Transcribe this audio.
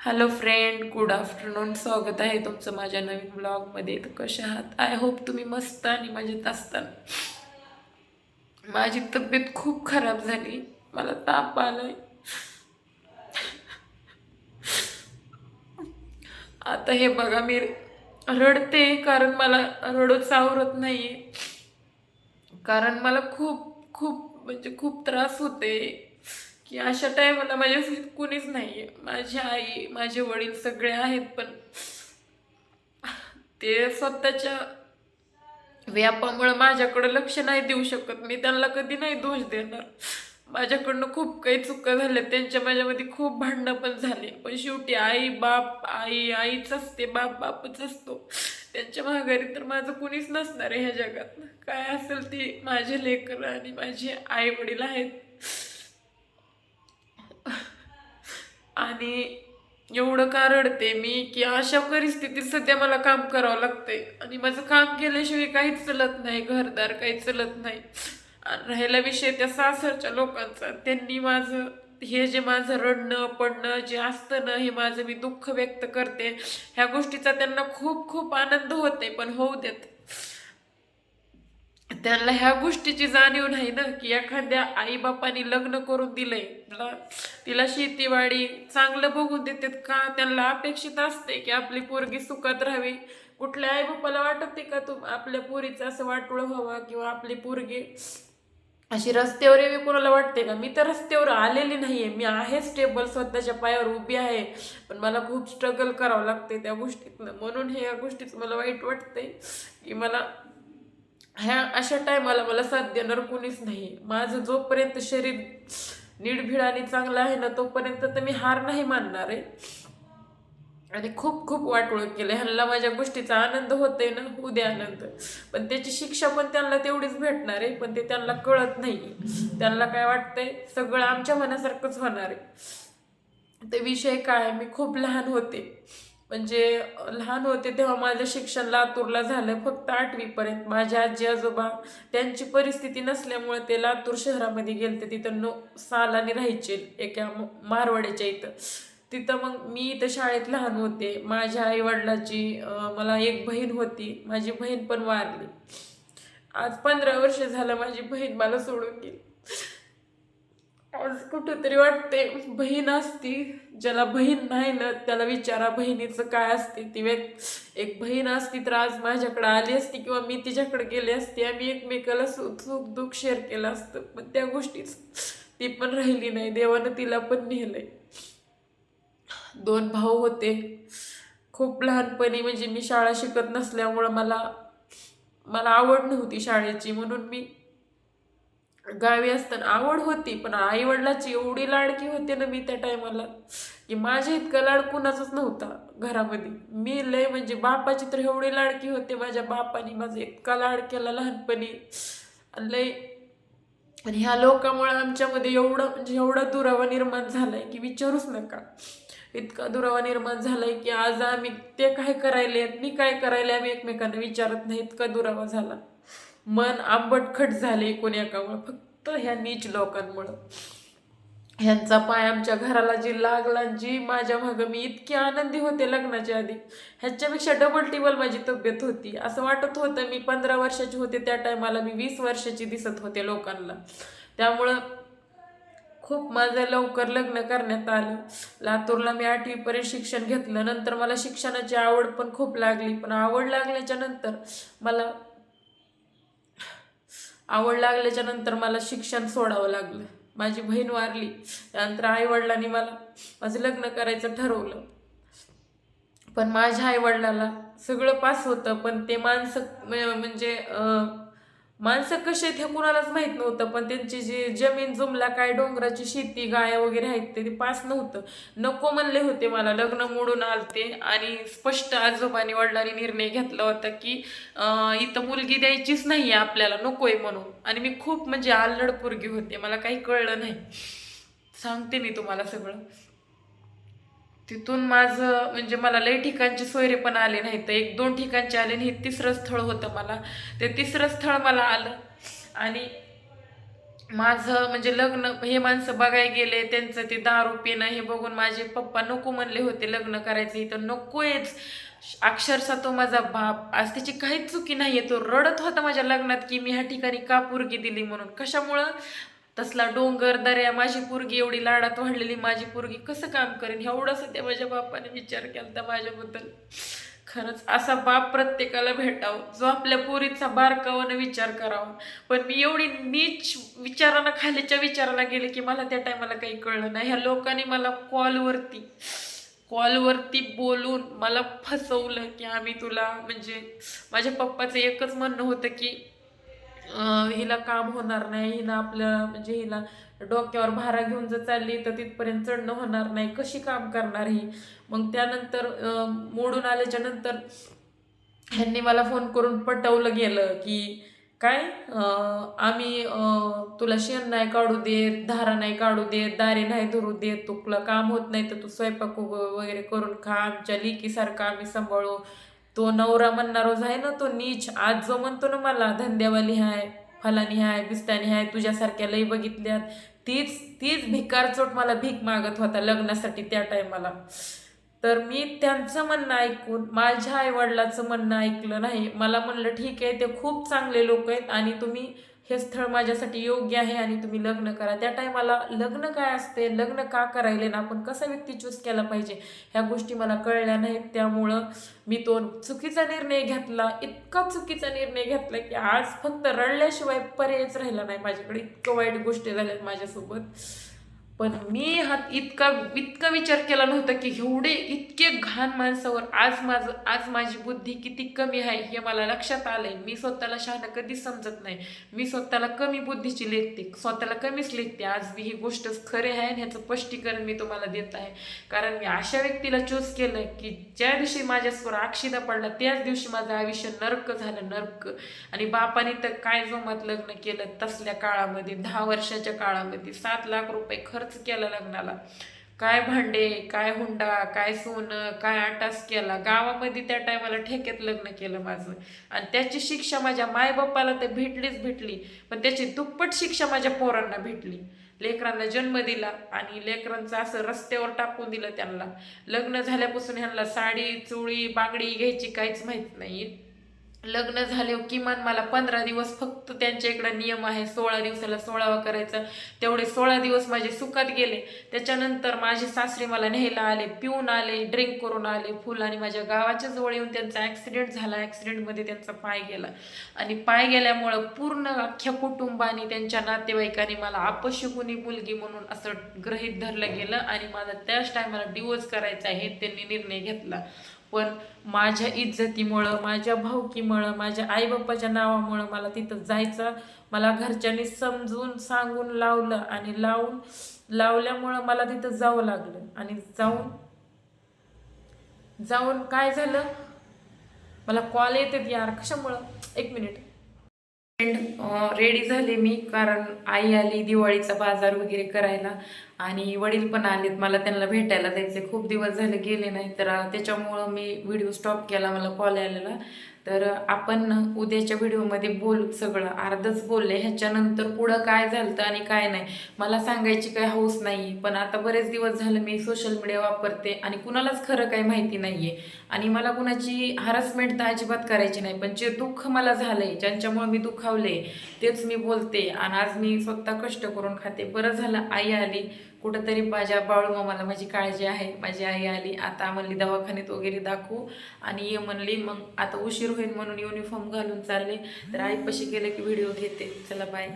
Hello friend good afternoon स्वागत आहे तुमचं माझ्या नवीन ब्लॉगमध्ये तर कसे आहात? आय होप तुम्ही मस्त आणि मजेत असताल. माझी तब्येत खूप खराब झाली. मला ताप आलाय. आता हे बघा मी रडते कारण मला रडूच आवरत नाही कारण मला खूप खूप म्हणजे खूप त्रास होते. की अशा टायमाला माझ्यासाठी कुणीच नाही आहे माझी आई माझे वडील सगळे आहेत पण ते स्वतःच्या व्यापामुळे माझ्याकडे लक्ष नाही देऊ शकत. मी त्यांना कधी नाही दोष देणार. माझ्याकडनं खूप काही चुका झाल्या. त्यांच्या माझ्यामध्ये खूप भांडणं पण झाले. पण शेवटी आई बाप आई आईच असते बाप बापच असतो. त्यांच्या माघारी तर माझं कुणीच नसणार आहे ह्या जगात. काय असेल ती माझे लेकर आणि माझे आई वडील आहेत. आणि एवढं का रडते मी की अशा परिस्थितीत सध्या मला काम करावं लागतंय. आणि माझं काम केल्याशिवाय काहीच चलत नाही घरदार काही चलत नाही. आणि राहिला विषय त्या सासरच्या लोकांचा. त्यांनी माझं हे जे माझं रडणं पडणं जे असतं ना हे माझं मी दुःख व्यक्त करते. ह्या गोष्टीचा त्यांना खूप खूप आनंद होते पण होऊ देत. त्यांना ह्या गोष्टीची जाणीव नाही ना की एखाद्या आईबापाने लग्न करून दिलंय. तिला तिला शेतीवाडी चांगलं बघून देतात का? त्यांना अपेक्षित असते की आपली पोरगी सुखात राहावी. कुठल्या आईबापाला वाटते का तू आपल्या पोरीचं असं वाटोळं व्हावं किंवा आपली पोरगी अशी रस्त्यावर येवी कोणाला वाटते का? मी तर रस्त्यावर आलेली नाहीये. मी आहे स्टेबल स्वतःच्या पायावर उभी आहे. पण मला खूप स्ट्रगल करावं लागते त्या गोष्टीतनं. म्हणून हे या गोष्टीचं मला वाईट वाटतंय की मला ह्या अशा टायमाला मला साथ देणार कोणीच नाही. माझं जोपर्यंत शरीर नीडभीड आणि चांगलं आहे ना तोपर्यंत तर मी हार नाही मानणार आहे. आणि खूप खूप वाटोळ केलं ह्यांना माझ्या गोष्टीचा आनंद होतोय ना होऊ दे आनंद. पण त्याची शिक्षा पण त्यांना तेवढीच भेटणार आहे पण ते त्यांना कळत नाही. त्यांना काय वाटतंय? सगळं आमच्या मनासारखंच होणार आहे. ते विषय काय? मी खूप लहान होते. म्हणजे लहान होते तेव्हा माझं शिक्षण लातूरला झालं. फक्त आठवीपर्यंत. माझ्या आजी आजोबा त्यांची परिस्थिती नसल्यामुळे ते लातूर शहरामध्ये गेलते. तिथं नो सालाने राहायचे एका मारवाड्याच्या इथं. तिथं मग मी इथं शाळेत लहान होते. माझ्या आईवडिलाची मला एक बहीण होती. माझी बहीण पण वारली. आज पंधरा वर्ष झालं माझी बहीण मला सोडून गेली. आज कुठंतरी वाटते बहीण असती ज्याला बहीण नाही ना त्याला विचारा बहिणीचं काय असते ती व्यक्त एक बहीण असती तर आज माझ्याकडे आली असती किंवा मी तिच्याकडे गेली असते आम्ही एकमेकाला सुख सुख दुःख शेअर केलं असतं. पण त्या गोष्टीच ती पण राहिली नाही देवानं तिला पण नेलंय. दोन भाऊ होते. खूप लहानपणी म्हणजे मी शाळा शिकत नसल्यामुळं मला मला आवड नव्हती शाळेची म्हणून मी गावी असताना आवड होती पण आईवडिलाची एवढी लाडकी होते ना मी त्या टायमाला की माझ्या इतका लाड कुणाचाच नव्हता घरामध्ये. मी लय म्हणजे बापाची तर एवढी लाडकी होते माझ्या बापाने माझा इतका लाड केला लहानपणी. आणि लय आणि ह्या लोकांमुळे आमच्यामध्ये एवढं म्हणजे एवढा दुरावा निर्माण झालाय की विचारूच नका. इतका दुरावा निर्माण झालाय की आज आम्ही ते काय करायले मी काय करायले आम्ही एकमेकांना विचारत नाही इतका दुरावा झाला. मन आंबटखट झाले कोण्याकामुळं फक्त ह्या नीच लोकांमुळं. ह्यांचा पाय आमच्या घराला जी लागला जी माझ्या मागं मी इतकी आनंदी होते लग्नाच्या आधी. ह्याच्यापेक्षा डबल टिबल माझी तब्येत होती. असं वाटत होतं मी पंधरा वर्षाची होते त्या टायमाला मी वीस वर्षाची दिसत होते लोकांना. त्यामुळं खूप माझं लवकर लग्न करण्यात आलं. लातूरला मी आठवीपर्यंत शिक्षण घेतलं. नंतर मला शिक्षणाची आवड पण खूप लागली. पण आवड लागल्याच्या नंतर मला आवड लागल्याच्या नंतर मला शिक्षण सोडावं लागलं. माझी बहीण वारली त्यानंतर आई वडिलांनी मला माझं लग्न करायचं ठरवलं. पण माझ्या आई वडिलाला सगळं पास होतं पण ते माणसं म्हणजे अं, माणसं कसे आहेत हे कुणालाच माहीत नव्हतं पण त्यांची जी जमीन जुमला काय डोंगराची शेती गाय वगैरे आहेत ते पास नव्हतं. नको म्हणले होते मला लग्न मोडून आलते आणि स्पष्ट आजोबाने वडिलांनी निर्णय घेतला होता की इथं मुलगी द्यायचीच नाही आहे आपल्याला नकोय म्हणून. आणि मी खूप म्हणजे आल्लड पोरगी होते मला काही कळलं नाही. सांगते मी तुम्हाला सगळं. तिथून माझं म्हणजे मला लई ठिकाणचे सोयरे पण आले नाही तर एक दोन ठिकाणचे आले आणि हे तिसरं स्थळ होतं मला. ते तिसरं स्थळ मला आलं. आणि माझं म्हणजे लग्न हे माणसं बघायला गेले त्यांचं ते दारू पिणं हे बघून माझे पप्पा नको म्हणले होते लग्न करायचे. तर नकोयच. अक्षरशः तो माझा बाप आज त्याची काहीच चुकी नाही आहे तो रडत होता माझ्या लग्नात की मी ह्या ठिकाणी का पोरगी दिली म्हणून. कशामुळं? तसला डोंगर दर्या माझी पोरगी एवढी लाडात वाढलेली माझी पोरगी कसं काम करेन? एवढं सध्या माझ्या बापाने विचार केला माझ्याबद्दल. खरंच असा बाप प्रत्येकाला भेटावं. जो आपल्या पोरीचा बारकावानं विचार करावा. पण मी एवढी नीच विचारानं खालीच्या विचाराला गेले की मला त्या टायमाला काही कळलं नाही. ह्या लोकांनी मला कॉलवरती कॉलवरती बोलून मला फसवलं की आम्ही तुला म्हणजे माझ्या पप्पाचं एकच म्हणणं होतं की हिला काम होणार नाही हिला आपल्या म्हणजे हिला डोक्यावर भारा घेऊन जर चालली तर तिथपर्यंत चढणं होणार नाही. कशी काम करणार ही? मग त्यानंतर अं, मोडून आल्याच्यानंतर ह्यांनी मला फोन करून पटवलं गेलं की काय? अं, आम्ही अं, तुला शेण नाही काढू देत धारा नाही काढू देत दारे नाही धरू देत तुला काम होत नाही तर तू स्वयंपाक वगैरे करून खा आमच्या लिकीसारखं आम्ही सांभाळू. तो नवरा म्हणणारोज आहे ना तो नीच. आज जो म्हणतो ना मला धंद्यावाली हाय फलानी हाय बिस्तानी हाय तुझ्यासारख्या लई बघितल्यात. तीच तीच भिकारचोट मला भीक मागत होता लग्नासाठी त्या टायमाला. तर मी त्यांचं म्हणणं ऐकून माझ्या आईवडिलाचं म्हणणं ऐकलं नाही. मला म्हणलं ठीक आहे ते खूप चांगले लोक आहेत आणि तुम्ही हे स्थळ माझ्यासाठी योग्य आहे आणि तुम्ही लग्न करा. त्या टायमाला लग्न काय असते लग्न का करायले ना? आपण कसा व्यक्ती चूज केला पाहिजे? ह्या गोष्टी मला कळल्या नाहीत. त्यामुळं मी तो चुकीचा निर्णय घेतला. इतका चुकीचा निर्णय घेतला की आज फक्त रडल्याशिवाय पर्यायच राहिला नाही. माझ्याकडे इतकं वाईट गोष्टी झाल्यात माझ्यासोबत. पण मी हा इतका इतका विचार केला नव्हता की एवढे इतके घाण माणसावर आज माझं आज माझी बुद्धी किती कमी आहे हे मला लक्षात आलंय. मी स्वतःला शहाणं कधीच समजत नाही. मी स्वतःला कमी बुद्धीची लेखते स्वतःला कमीच लेखते. आज मी ही गोष्ट खरे आहे आणि ह्याचं स्पष्टीकरण मी तुम्हाला देत आहे. कारण मी अशा व्यक्तीला चूज केलं की ज्या दिवशी माझ्यासमोर आक्षिदा पडला त्याच दिवशी माझं आयुष्य नरक झालं नरक. आणि बापाने तर काय जोमात लग्न केलं तसल्या काळामध्ये दहा वर्षाच्या काळामध्ये सात लाख रुपये खर्च केला लग्नाला. काय भांडे काय हुंडा काय सोनं काय आटास केला. गावामध्ये त्या टायमाला ठेक्यात लग्न केलं माझं. आणि त्याची शिक्षा माझ्या मायबापाला तर भेटलीच भेटली. पण त्याची दुप्पट शिक्षा माझ्या पोरांना भेटली. लेकरांना जन्म दिला आणि लेकरांचं असं रस्त्यावर टाकून दिलं त्यांना. लग्न झाल्यापासून ह्यांना साडी चुळी बांगडी घ्यायची काहीच माहीत नाही लग्न झाले किमान मला पंधरा दिवस फक्त त्यांच्या इकडं नियम आहे सोळा दिवसाला सोळावा करायचा. तेवढे सोळा दिवस माझे सुखात गेले. त्याच्यानंतर माझे सासरे मला न्यायला आले पिऊन आले ड्रिंक करून आले फुल आणि माझ्या गावाच्या जवळ येऊन त्यांचा ॲक्सिडेंट झाला. ॲक्सिडेंटमध्ये त्यांचा पाय गेला. आणि पाय गेल्यामुळं पूर्ण अख्ख्या कुटुंबाने त्यांच्या नातेवाईकांनी मला अपशकुनी मुलगी म्हणून असं गृहीत धरलं गेलं आणि माझा त्याच टायमाला डिवोर्स करायचा आहे त्यांनी निर्णय घेतला. पण माझ्या इज्जतीमुळं माझ्या भावकीमुळं माझ्या आईबापाच्या नावामुळं मला तिथं जायचं मला घरच्यांनी समजून सांगून लावलं आणि लावून लावल्यामुळं मला तिथं जावं लागलं. आणि जाऊन जाऊन काय झालं? मला कॉल येतात यार कशामुळं? एक मिनिट रेडी झाले मी कारण आई आली दिवाळीचा बाजार वगैरे करायला आणि वडील पण आलेत. मला त्यांना भेटायला जायचे खूप दिवस झाले गेले नाही तर त्याच्यामुळं मी व्हिडिओ स्टॉप केला मला कॉल आलेला. तर आपण उद्याच्या व्हिडिओमध्ये बोलू सगळं अर्धच बोलले. ह्याच्यानंतर पुढं काय झालं आणि काय नाही मला सांगायची काही हौस नाही. पण आता बरेच दिवस झालं मी सोशल मीडिया वापरते आणि कुणालाच खरं काही माहिती नाही आहे आणि मला कुणाची हरासमेंट तर अजिबात करायची नाही पण जे दुःख मला झालं आहे ज्यांच्यामुळे मी दुखावले तेच मी बोलते. आणि आज मी स्वतः कष्ट करून खाते. बरं झालं आई आली. कुठंतरी माझ्या बाळू मामाला माझी काळजी आहे. माझी आई आली. आता म्हणली दवाखान्यात वगैरे दाखवू. आणि ये म्हणली मग आता उशीर होईल म्हणून युनिफॉर्म घालून चालले. तर आईपाशी गेले की व्हिडिओ घेते. चला बाय